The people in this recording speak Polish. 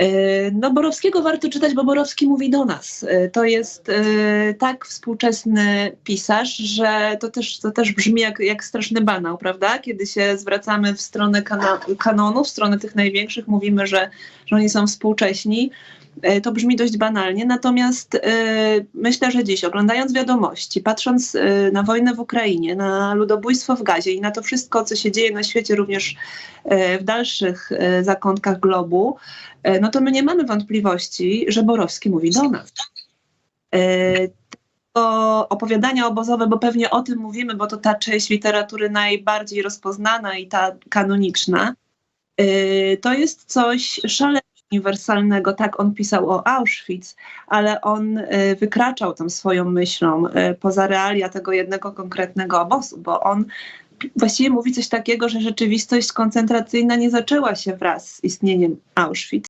E, No, Borowskiego warto czytać, bo Borowski mówi do nas. E, To jest e, tak współczesny pisarz, że to też, to też brzmi jak, jak straszny banał, prawda? Kiedy się zwracamy w stronę kanonu, w stronę tych największych, mówimy, że, że oni są współcześni. E, To brzmi dość banalnie, natomiast e, myślę, że dziś, oglądając wiadomości, patrząc e, na wojnę w Ukrainie, na ludobójstwo w Gazie i na to wszystko, co się dzieje na świecie, również w dalszych zakątkach globu, no to my nie mamy wątpliwości, że Borowski mówi do nas. To opowiadania obozowe, bo pewnie o tym mówimy, bo to ta część literatury najbardziej rozpoznana i ta kanoniczna, to jest coś szalenie uniwersalnego. Tak, on pisał o Auschwitz, ale on e, wykraczał tam swoją myślą e, poza realia tego jednego konkretnego obozu, bo on właściwie mówi coś takiego, że rzeczywistość koncentracyjna nie zaczęła się wraz z istnieniem Auschwitz,